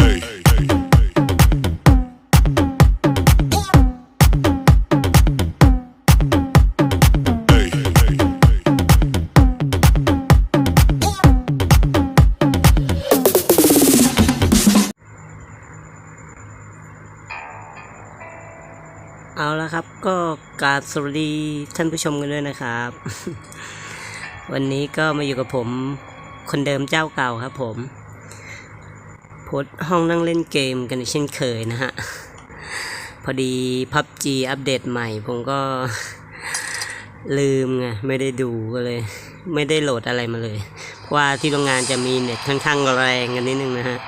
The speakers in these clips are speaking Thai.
เอาละครับก็กราบสวัสดีท่านผู้ชมกันด้วยนะครับ วันนี้ก็มาอยู่กับผมคนเดิมเจ้าเก่าครับผม พสห้องนั่งเล่นเกมกันเช่นเคยนะฮะ พอดีพับจีอัปเดตใหม่ ผมก็ลืมไงไม่ได้ดูก็เลย ไม่ได้โหลดอะไรมาเลยเพราะว่าที่โรงงานจะมีเน็ตค่อนข้างแรงกันนิดนึงนะฮะ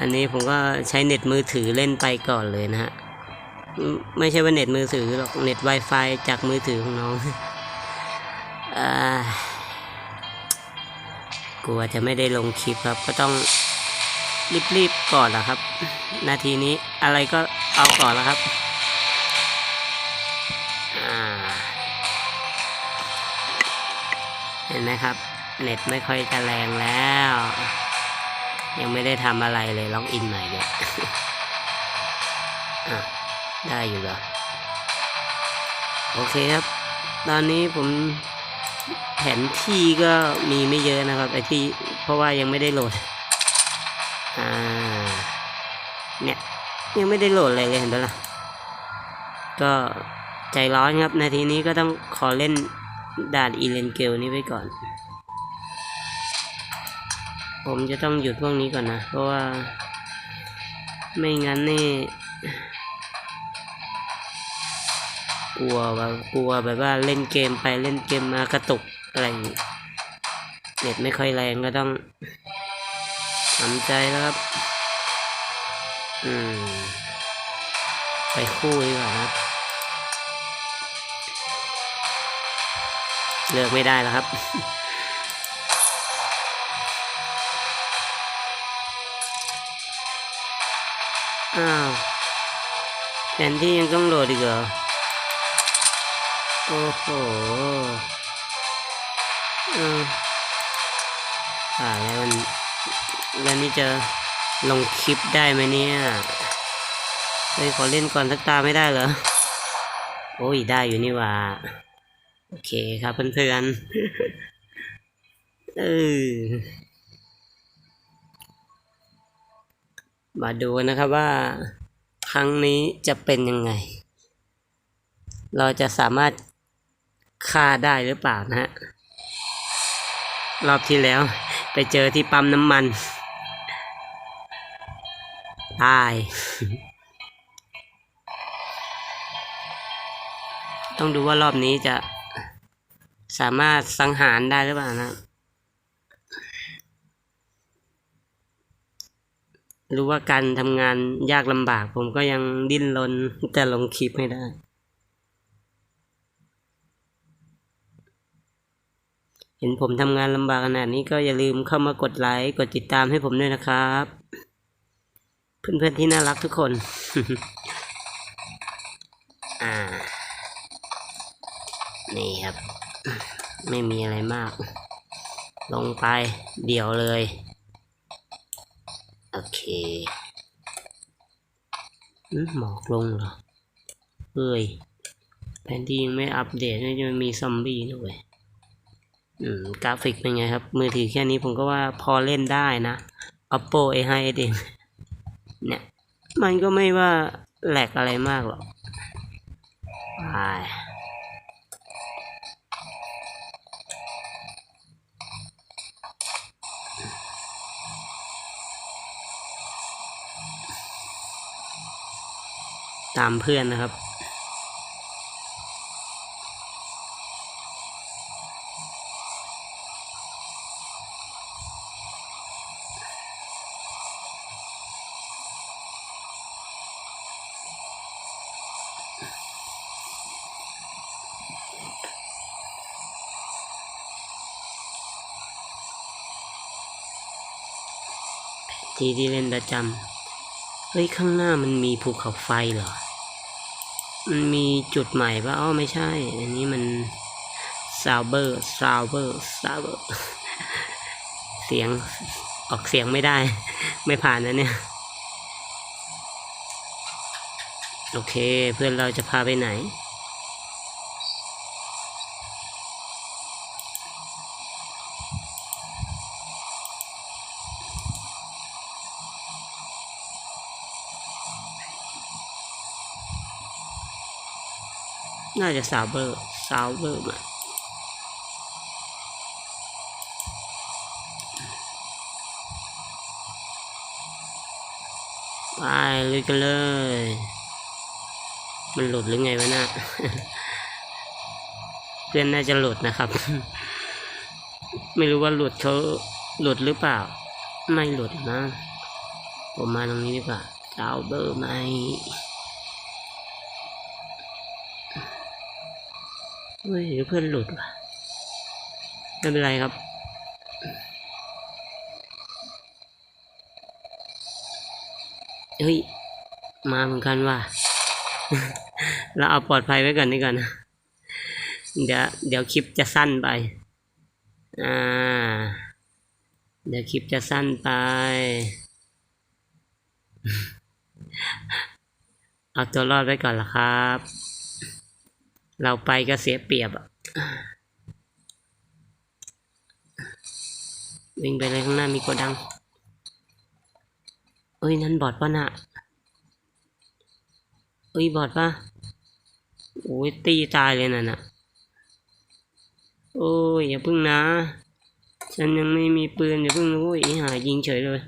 อันนี้ผมก็ใช้เน็ตมือถือเล่นไปก่อนเลยนะฮะ ไม่ใช่ว่าเน็ตมือถือหรอกเน็ต Wi-Fi จากมือถือของน้องอกลัวจะไม่ได้ลงคลิปครับก็ต้อง รีบๆก่อนละครับ นาทีนี้อะไรก็เอาก่อนแล้วครับเห็นไหมครับ เน็ตไม่ค่อยจะแรงแล้ว ยังไม่ได้ทำอะไรเลยล็อกอินใหม่เนี่ยอะได้อยู่เหรอโอเคครับ ตอนนี้ผมแผนที่ก็มีไม่เยอะนะครับไอที่เพราะว่ายังไม่ได้โหลด อ่าเนี่ยยังไม่ได้โหลดอะไรเลยเห็นปะล่ะก็ใจร้อนครับนาทีนี้ก็ต้องขอเล่นด่านอีเลนเกลนี้ไปก่อน ผมจะต้องหยุดพวกนี้ก่อนนะ เพราะว่า ไม่งั้นนี่กลัวแบบกลัวแบบว่าเล่นเกมไปเล่นเกมมากระตุกอะไรเน็ตไม่ค่อยแรงก็ต้อง ทำใจแล้วครับ อืม ไปคู่ดีกว่าครับ เลือกไม่ได้แล้วครับอ้าวแผนที่ยังต้องโหลดอีกเหรอ โอ้โหอืมอ่าแล้วมัน แล้วนี่จะลงคลิปได้ไหมเนี่ยเฮ้ยขอเล่นก่อนสักตาไม่ได้เหรอ โอ้ยได้อยู่นี่ว่า โอเคครับเพื่อนๆเออมาดูนะครับว่า ครั้งนี้จะเป็นยังไง เราจะสามารถฆ่าได้หรือเปล่านะฮะ รอบที่แล้วไปเจอที่ปั๊มน้ำมัน ตาย ต้องดูว่ารอบนี้จะสามารถสังหารได้หรือเปล่านะรู้ว่าการทำงานยากลำบาก ผมก็ยังดิ้นรนจะลงคลิปให้ได้ เห็นผมทำงานลำบากขนาดนี้ก็อย่าลืมเข้ามากดไลค์ กดติดตามให้ผมด้วยนะครับ เพื่อนๆที่น่ารักทุกคน อ่า นี่ครับ ไม่มีอะไรมาก ลงไปเดี่ยวเลย โอเคหมอกลงเหรอเฮ้ย แผนที่ยังไม่อัปเดตนี่จะมีซอมบี้ด้วยอืมกราฟิกเป็นไงครับ มือถือแค่นี้ผมก็ว่าพอเล่นได้นะ oppo a 5 s เอง เนี่ย มันก็ไม่ว่าแหลกอะไรมากหรอกไปตามเพื่อนนะครับ ที่ที่เล่นประจำเฮ้ยข้างหน้ามันมีภูเขาไฟเหรอ มันมีจุดใหม่ปะอ๋อไม่ใช่ อันนี้มันซาวเบอร์ซาวเบอร์ซาวเบอร์เสียงออกเสียงไม่ได้ ไม่ผ่านนะเนี่ย โอเคเพื่อนเราจะพาไปไหน น่าจะซาวเบอร์ซาวเบอร์มาไปเลยกันเลย มันหลุดหรือไงวะน่ะเพื่อนน่าจะหลุดนะครับ ไม่รู้ว่าหลุดเขาหลุดหรือเปล่า ไม่หลุดนะ ผมมาตรงนี้ดีกว่าซาวเบอร์ไหม เฮ้ยเพื่อนหลุดว่ะไม่เป็นไรครับ เฮ้ย มาเหมือนกันว่ะ เราเอาปลอดภัยไว้ก่อนดีกว่อนนะ เดี๋ยวเดี๋ยวคลิปจะสั้นไป อ่า เดี๋ยวคลิปจะสั้นไป เอาตัวรอดไว้ก่อนละครับ เราไปก็เสียเปรียบอะวิ่งไปเลยข้างหน้ามีโกดัง เอ้ย นั่นบอดปะน่ะเอ้ย บอดปะโอ้ย ตีตายเลยน่ะน่ะ โอ้ย อย่าพึ่งนะ ฉันยังไม่มีปืนอย่าพึ่งนะโอ้ยหายิงเฉยเลย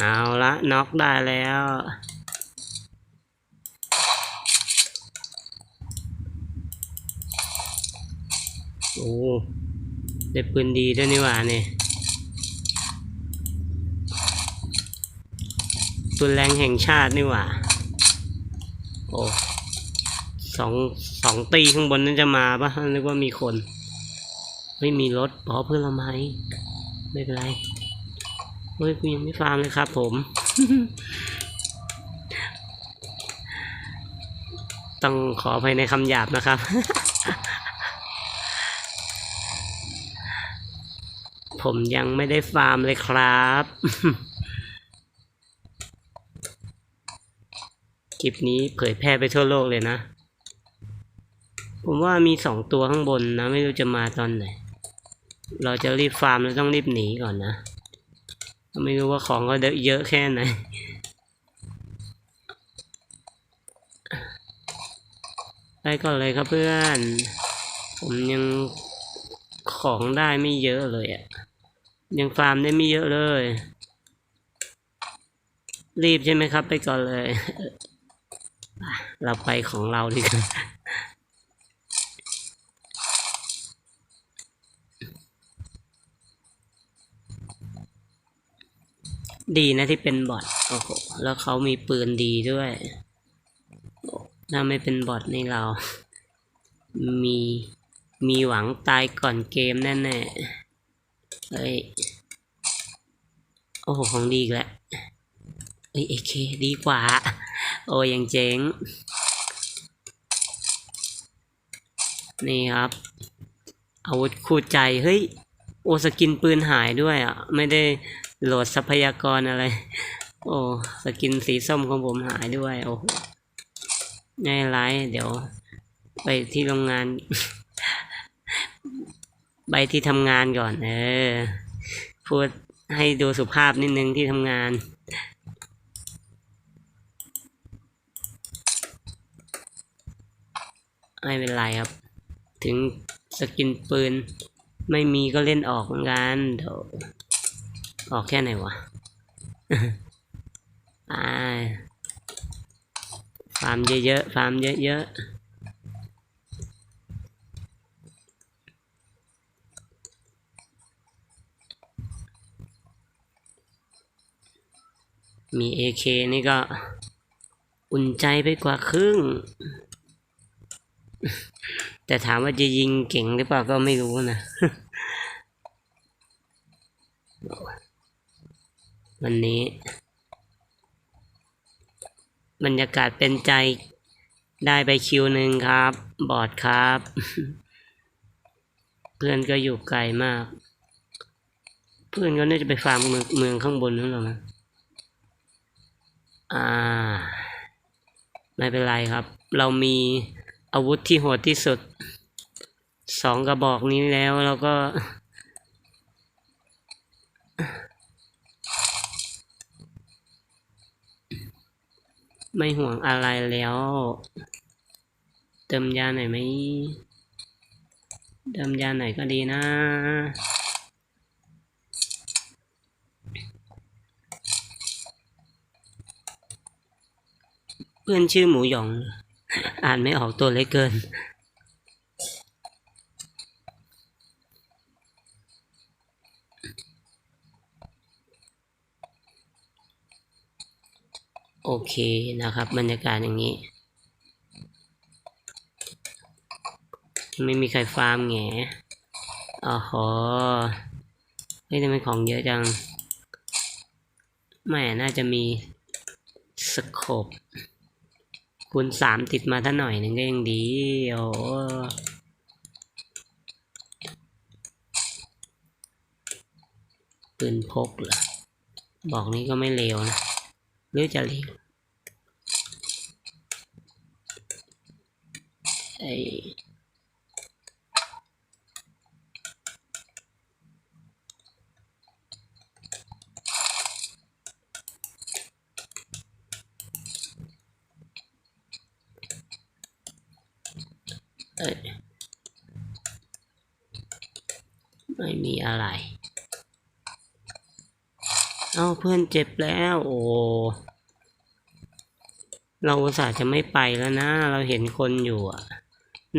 เอาละ น็อกได้แล้วโอ้ได้ปืนดีด้วยนี่หว่าเนี่ยปืนแรงแห่งชาตินี่หว่า โอ้สองสองตีข้างบนนั้นจะมาปะนึกว่ามีคน ไม่มีรถอ๋อเพื่อนเราไหมไม่เป็นไร เฮ้ยกูยังไม่ฟาร์มเลยครับผม ต้องขออภัยในคำหยาบนะครับ ผมยังไม่ได้ฟาร์มเลยครับคลิปนี้เผยแพร่ไปทั่วโลกเลยนะ ผมว่ามีสองตัวข้างบนนะ ไม่รู้จะมาตอนไหน เราจะรีบฟาร์มแล้วต้องรีบหนีก่อนนะ ไม่รู้ว่าของเขาเยอะแค่ไหนไปก่อนเลยครับเพื่อน ผมยังของได้ไม่เยอะเลยอะ่ะ ยังฟาร์มได้ไม่เยอะเลย รีบใช่ไหมครับ ไปก่อนเลย เราไปของเราดีกว่า ดีนะที่เป็นบอทโอ้โหแล้วเขามีปืนดีด้วยถ้าไม่เป็นบอทนี่เรา มีมีหวังตายก่อนเกมแน่ๆเฮ้ยโอ้โหของดีอีกแล้วเอ้ยเอเคดีกว่า โอ้ยังเจ๋ง นี่ครับ อาวุธคู่ใจ เฮ้ย โอสกินปืนหายด้วยอะ ไม่ได้ โหลดทรัพยากรอะไร โอ้สกินสีส้มของผมหายด้วย โอ้ไม่ไรเดี๋ยว ไปที่โรงงาน ไปที่ทำงานก่อน เออ พูดให้ดูสุภาพนิดนึงที่ทำงานไม่เป็นไรครับ ถึงสกินปืน ไม่มีก็เล่นออกเหมือนกันเดี๋ยว ออกแค่ไหนวะไปฟาร์มเยอะๆ ฟาร์มเยอะๆมี AK นี่ก็อุ่นใจไปกว่าครึ่ง แต่ถามว่าจะยิงเก่งหรือเปล่าก็ไม่รู้นะ วันนี้ บรรยากาศเป็นใจได้ไปคิวหนึ่งครับ บอร์ดครับ เพื่อนก็อยู่ไกลมาก เพื่อนก็น่าจะไปฟาร์มเมืองเมืองข้างบนนั่นหรอมั้งอ่า ไม่เป็นไรครับ เรามีอาวุธที่โหดที่สุดสองกระบอกนี้แล้วเราก็ ไม่ห่วงอะไรแล้ว เติมยาหน่อยไหมเติมยาหน่อยก็ดีนะเพื่อนชื่อหมูหยอง อ่านไม่ออกตัวเล็กเกิน โอเคนะครับบรรยากาศอย่างนี้ ไม่มีใครฟาร์มแงอ๋อโหเฮ้ยทำไมของเยอะจัง ไม่น่าจะมีสโคปคูณสามติดมาถ้าหน่อยนึงก็ยังดี โอ้ปืนพกเหรอ บอกนี้ก็ไม่เลวนะ หรือจะเลวไอเอ้ยไม่มีอะไร เอ้าเพื่อนเจ็บแล้ว โอ้ เราอุตส่าห์จะไม่ไปแล้วนะ เราเห็นคนอยู่อะ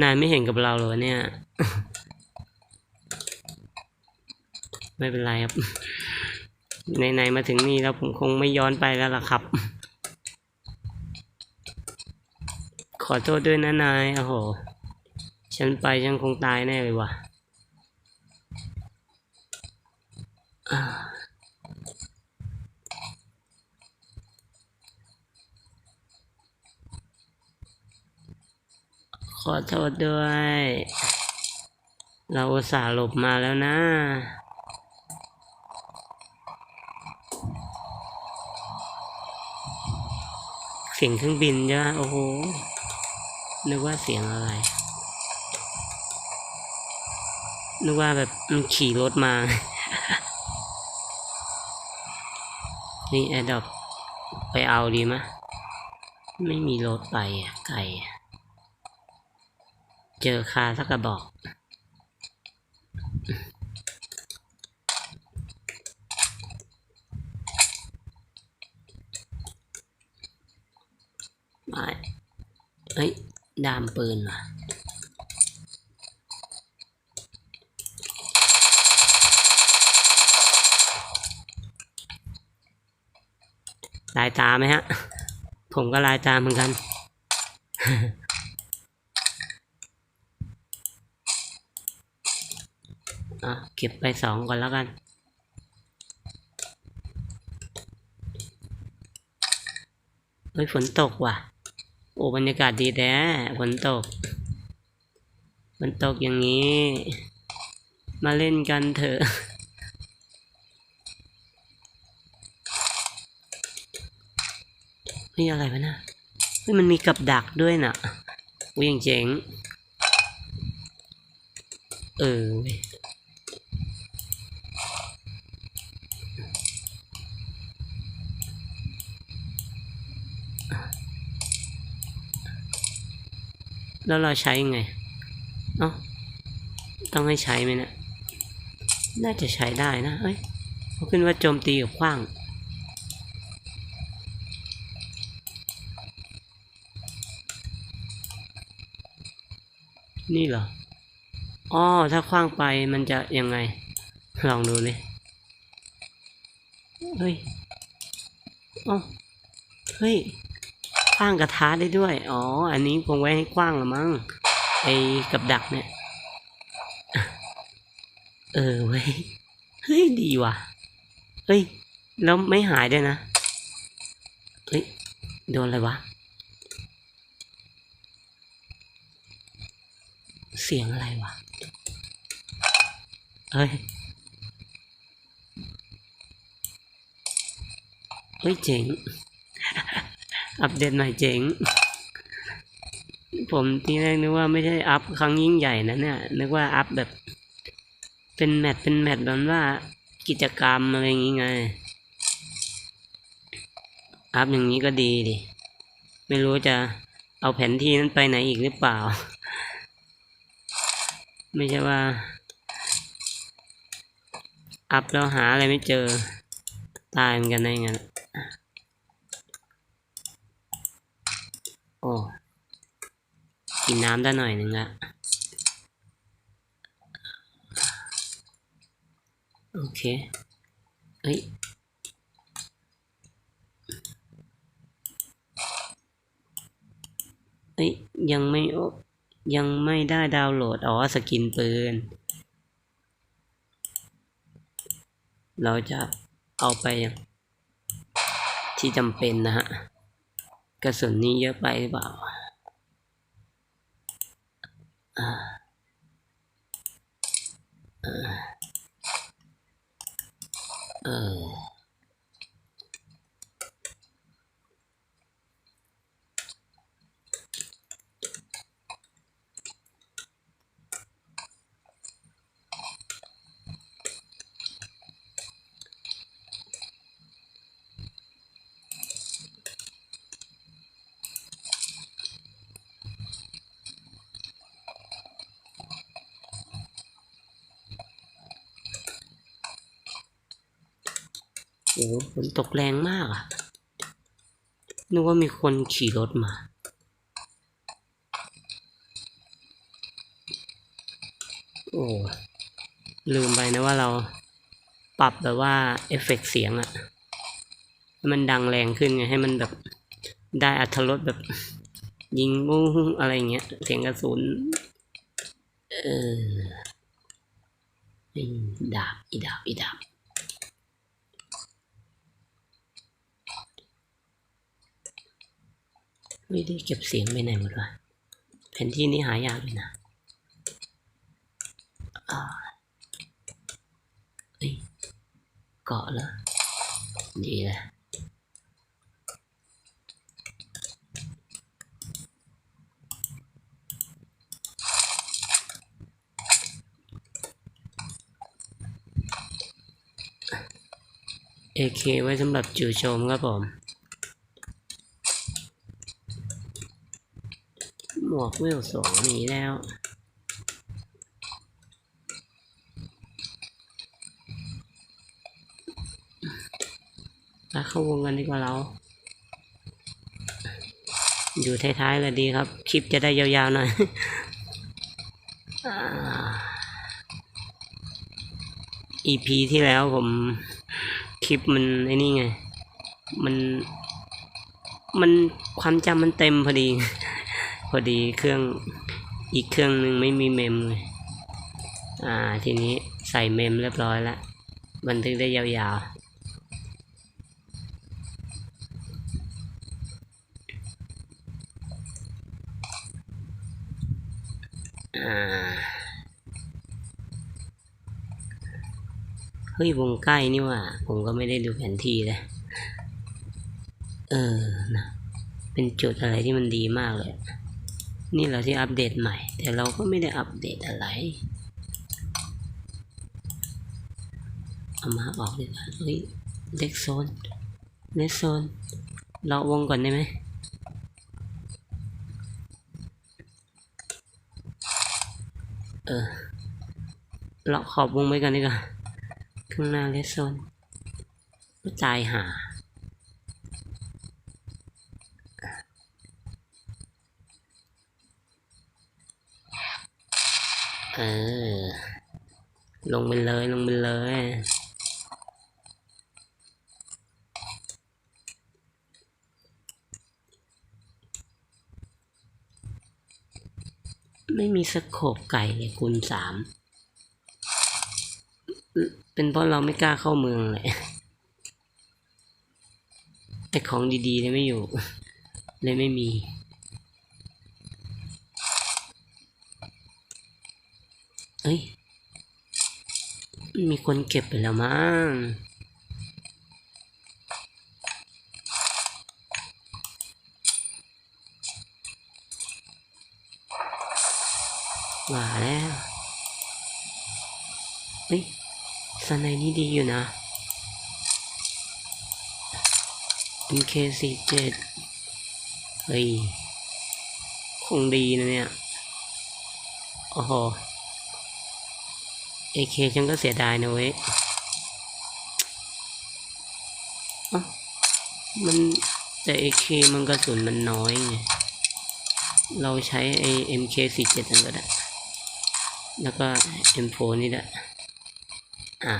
นายไม่เห็นกับเราเลยเนี่ย ไม่เป็นไรครับ ในๆมาถึงนี่แล้วผมคงไม่ย้อนไปแล้วล่ะครับ ขอโทษด้วยนะนาย โอ้โห ฉันไปฉันคงตายแน่เลยว่ะ อโทษด้วย เราอุตส่าห์หลบมาแล้วนะ เสียงเครื่องบินใช่ไหมโอ้โห นึกว่าเสียงอะไร นึกว่าแบบมันขี่รถมา นี่แอดดอปไปเอาดีมะ ไม่มีรถไปอะ ไกลอะ เจอคาสักกระบอก ไม่เฮ้ย ดามปืนว่ะลายตาไหมฮะ ผมก็ลายตาเหมือนกัน อะเก็บไปสองก่อนแล้วกัน เฮ้ยฝนตกว่ะ โอ้บรรยากาศดีแท้ฝนตก ฝนตกอย่างนี้ มาเล่นกันเถอะนี่อะไรวะนะเฮ้ยมันมีกับดักด้วยน่ะอุ้ยยังเจ๋งเออเว้ย แล้วเราใช้ยังไง เอ้า ต้องให้ใช้ไหมเนะี่ยน่าจะใช้ได้นะ เอ้ยเขาขึ้นว่าโจมตีกับขว้าง นี่เหรอ อ๋อ ถ้าคว้างไปมันจะยังไง ลองดูเลยเฮ้ย เอ้า เฮ้ย คว้างกระทะได้ด้วย อ๋อ อันนี้คงไว้ให้กว้างละมั้ง ไอ้กับดักเนี่ย เออเว้ย เฮ้ย ดีว่ะ เฮ้ย แล้วไม่หายด้วยนะ เฮ้ย โดนอะไรวะ เสียงอะไรวะ เฮ้ย เฮ้ยเจ๋ง อัปเดตใหม่เจ๋ง ผมทีแรกนึกว่าไม่ใช่อัพครั้งยิ่งใหญ่นะเนี่ย นึกว่าอัพแบบ เป็นแมตช์เป็นแมตช์แบบว่ากิจกรรมอะไรอย่างงี้ไง อัพอย่างนี้ก็ดีดิ ไม่รู้จะเอาแผนที่นั้นไปไหนอีกหรือเปล่า ไม่ใช่ว่า อัพแล้วหาอะไรไม่เจอ ตายเหมือนกันได้ไงนโอ้ กิ น้ำได้หน่อยหนึ่งละโอเคเอ้ยเอ้ย ยังไม่โอยังไม่ได้ดาวน์โหลด อ๋อ สกินปืน เราจะเอาไปที่จำเป็นนะฮะ กระสุนนี้เยอะไปหรือเปล่าเออ เโอ้ฝนตกแรงมากอะนึกว่ามีคนขี่รถมา โอ้ ลืมไปนะว่าเราปรับแบบว่าเอฟเฟกต์เสียงอะให้มันดังแรงขึ้นไง ให้มันแบบได้อัธรสแบบ ยิงบุ้งอะไรเงี้ย เสียงกระสุน เอออืมดาบ อีดาบ อีดาบ ไม่ได้เก็บเสียงไปไหนหมดวะแผนที่นี้หายากเลยนะอ่าเอ้ยเกาะแล้วดีเลยเอเคไว้สำหรับจู่โจมครับผม หม วกเวลสองมีแล้วไปเข้าวงกันดีกว่าเรา อยู่ท้ายๆเลยดีครับ คลิปจะได้ยาวๆหน่อยอ่า EP ที่แล้วผมคลิปมันไอ้นี่ไง มัน มันความจำมันเต็มพอดี พอดีเครื่องอีกเครื่องหนึ่งไม่มีเมมเลยอ่าทีนี้ใส่เมมเรียบร้อยแล้วบันทึกได้ยาวๆเฮ้ยวงใกล้นี่ว่า ผมก็ไม่ได้ดูแผนที่เลย เออนะเป็นจุดอะไรที่มันดีมากเลย นี่เราที่อัปเดตใหม่ แต่เราก็ไม่ได้อัปเดตอะไร เอามาออกดีกว่าเฮ้ยเล็กโซนเล็กโซน เราวงก่อนได้ไหมเออเราขอบวงไว้กันดีกว่าข้างหน้าเลสโซนก็ตายหา เออ ลงไปเลยลงไปเลยไม่มีสโคบไก่เลยคูณสาม เป็นเพราะเราไม่กล้าเข้าเมืองเลยแต่ของดีๆเลยไม่อยู่ เลยไม่มี เอ้ย มีคนเก็บไปแล้วมั้งว่าแล้วเฮ้ยสไนนี่ดีอยู่นะ MK47 เฮ้ย คงดีนะเนี่ย โอ้โห AK ฉันก็เสียดายนะเว้ยเอ้ามันแต่ AK มันกระสุนมันน้อยไง เราใช้ไอ้ MK47 นั่นก็ได้ แล้วก็ M4 นี่แหละอะ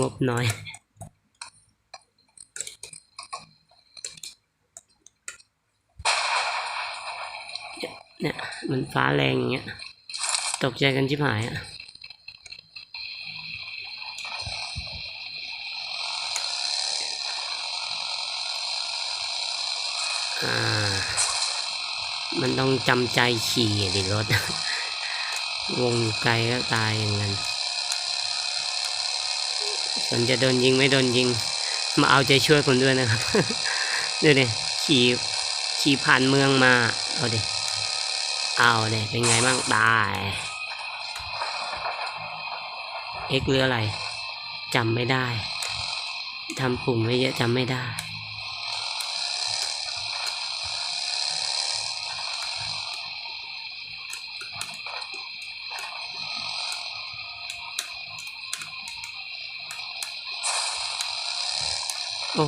งบน้อย เนี่ยมันฟ้าแรงอย่างเงี้ย ตกใจกันชิบหายอะอ่ามันต้องจำใจขี่อะดิรถ วงไกลก็ตายอย่างนั้น ส่วนจะโดนยิงไม่โดนยิง มาเอาใจช่วยผมด้วยนะครับดูดิขี่ขี่ผ่านเมืองมา เอาดิเอาดิเป็นไงบ้างตายเอ็กเรืออะไรจำไม่ได้ทำปุ่มไม่เยอะจำไม่ได้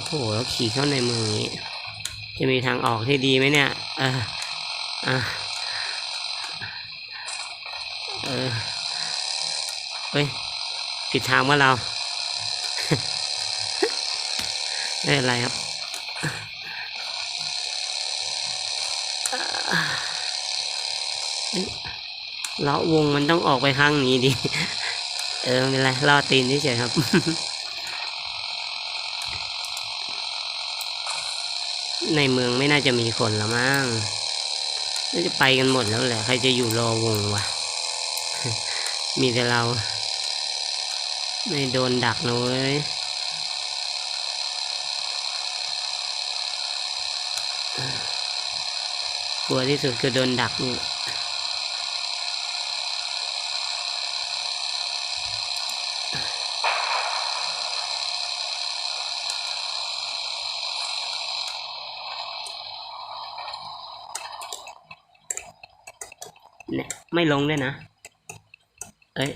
อ้โหแล้วขี่เข้าในเมืองนี้ จะมีทางออกที่ดีไหมเนี่ยเอออะเออเฮ้ยผิดทางว่าเราไม่เป็นไรครับเฮ้ยเลาะวงมันต้องออกไปข้างนี้ดิ เออไม่เป็นไรล่อตีนเฉยครับ ในเมืองไม่น่าจะมีคนละมั้งน่าจะไปกันหมดแล้วแหละใครจะอยู่รอวงวะ มีแต่เรา ไม่โดนดักนะเว้ยกลัวที่สุดคือโดนดักนี่เนี่ย ไม่ลงด้วยนะ เอ้ย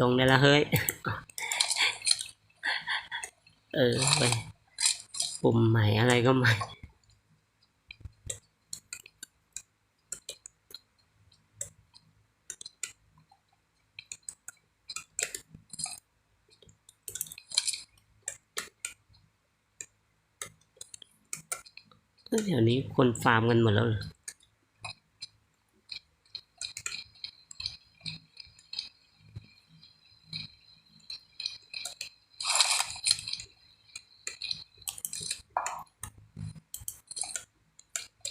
ลงได้ล้วเฮ้ย เออไปปุ่มใหม่อะไรก็ใหม่ เดี๋ยวนี้คนฟาร์มกันหมดแล้วเหรอ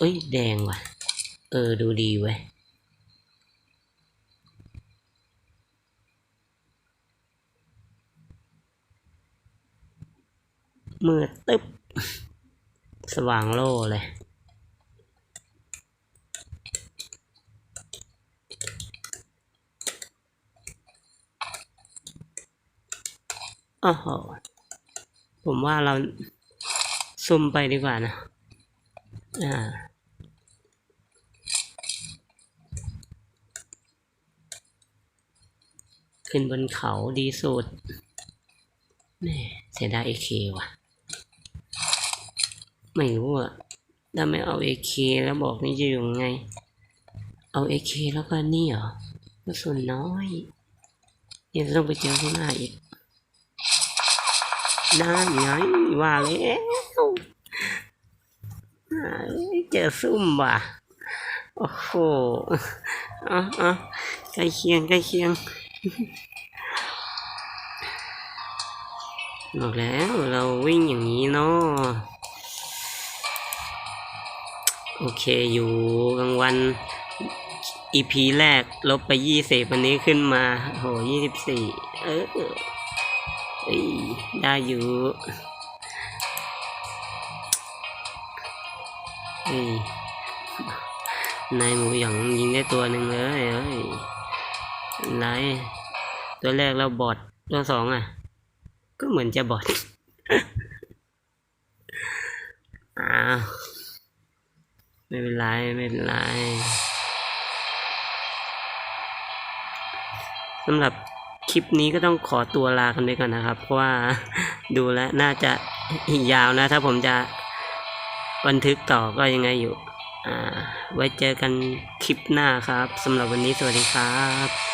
อ้ย แดงว่ะ เออ ดูดีเว้ยมือตึ๊บ สว่างโล่เลย โอ้โห ผมว่าเราซุ่มไปดีกว่านะ อ่า ขึ้นบนเขาดีสุดแม่เสียดายเอเคว่ะ ไม่รู้อะถ้าไม่เอาเอเคแล้วบอกนี่จะอยู่ยังไง เอาเอเคแล้วก็นี่เหรอกระสุนน้อยยังต้องไปเจอข้างหน้าอีกนั่นไงว่าแล้วเจอซุ่มว่ะ โอ้โหเอะอะใกล้เคียงใกล้เคียง บอกแล้วเราวิ่งอย่างนี้เนาะโอเคอยู่กลางวัน EP แรกลบไปยี่สิบวันนี้ขึ้นมาโหยี่สิบสี่เออได้อยู่นายหมูหยองยิงได้ตัวหนึ่งเลยเอ้ย ไร ตัวแรกเราบอดตัวสองอะ ก็เหมือนจะบอดอ้าวไม่เป็นไร ไม่เป็นไรสำหรับคลิปนี้ก็ต้องขอตัวลากันไปก่อนนะครับ เพราะว่าดูแล้วน่าจะอีกยาวนะ ถ้าผมจะบันทึกต่อก็ยังไงอยู่อ่าไว้เจอกันคลิปหน้าครับสำหรับวันนี้สวัสดีครับ